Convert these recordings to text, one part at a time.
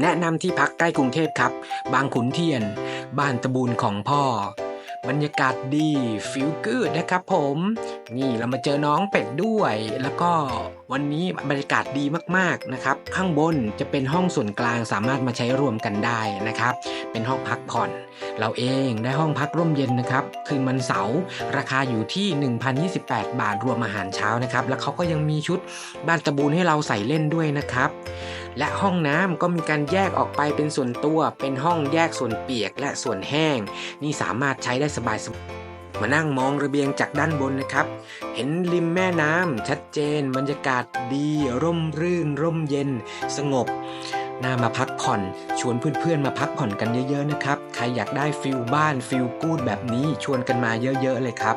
แนะนำที่พักใกล้กรุงเทพครับ บางขุนเทียน บ้านตะบูนของพ่อ บรรยากาศดีฟิลกูดนะครับผม นี่เรามาเจอน้องเป็ดด้วย แล้วก็วันนี้บรรยากาศดีมากๆนะครับ ข้างบนจะเป็นห้องส่วนกลางสามารถมาใช้รวมกันได้นะครับ เป็นห้องพักผ่อน เราเองได้ห้องพักร่มเย็นนะครับ คืนวันเสาร์ราคาอยู่ที่ 1,028 บาทรวมอาหารเช้านะครับ แล้วเขาก็ยังมีชุดบ้านตะบูนให้เราใส่เล่นด้วยนะครับ และห้องน้ำก็มีการแยกออกไปเป็นส่วนตัว เป็นห้องแยกส่วนเปียกและส่วนแห้ง นี่สามารถใช้ได้สบายๆมานั่งมองระเบียงจากด้านบนนะครับ เห็นริมแม่น้ำชัดเจน บรรยากาศดี ร่มรื่น ร่มเย็น สงบน่ามาพักผ่อน ชวนเพื่อนๆมาพักผ่อนกันเยอะๆนะครับ ใครอยากได้ฟิลบ้านฟิลกูดแบบนี้ชวนกันมาเยอะๆเลยครับ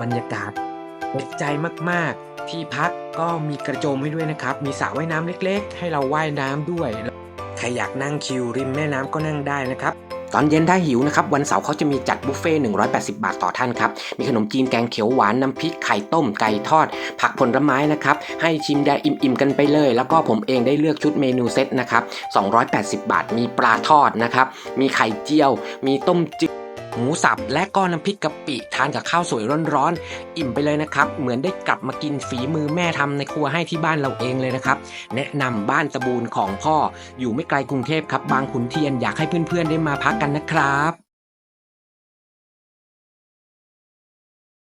บรรยากาศ ติดใจมากๆ ที่พักก็มีกระโจมให้ด้วยนะครับ มีสระว่ายน้ำเล็กๆ ให้เราว่ายน้ำด้วย ใครอยากนั่งชิลริมแม่น้ำก็นั่งได้นะครับตอนเย็นถ้าหิวนะครับวันเสาร์เขาจะมีจัดบุฟเฟ่ต์180 บาทต่อท่านครับ มีขนมจีนแกงเขียวหวาน น้ำพริกไข่ต้มไก่ทอด ผักผลไม้นะครับ ให้ชิมได้อิ่มๆกันไปเลย แล้วก็ผมเองได้เลือกชุดเมนูเซตนะครับ 280 บาทมีปลาทอดนะครับ มีไข่เจียว มีต้มจืด หมูสับและก็น้ำพริกกะปิทานกับข้าวสวยร้อนๆอิ่มไปเลยนะครับ เหมือนได้กลับมากินฝีมือแม่ทำในครัวให้ที่บ้านเราเองเลยนะครับ แนะนำบ้านตะบูนของพ่ออยู่ไม่ไกลกรุงเทพครับ บางขุนเทียนอยากให้เพื่อนๆได้มาพักกันนะครับ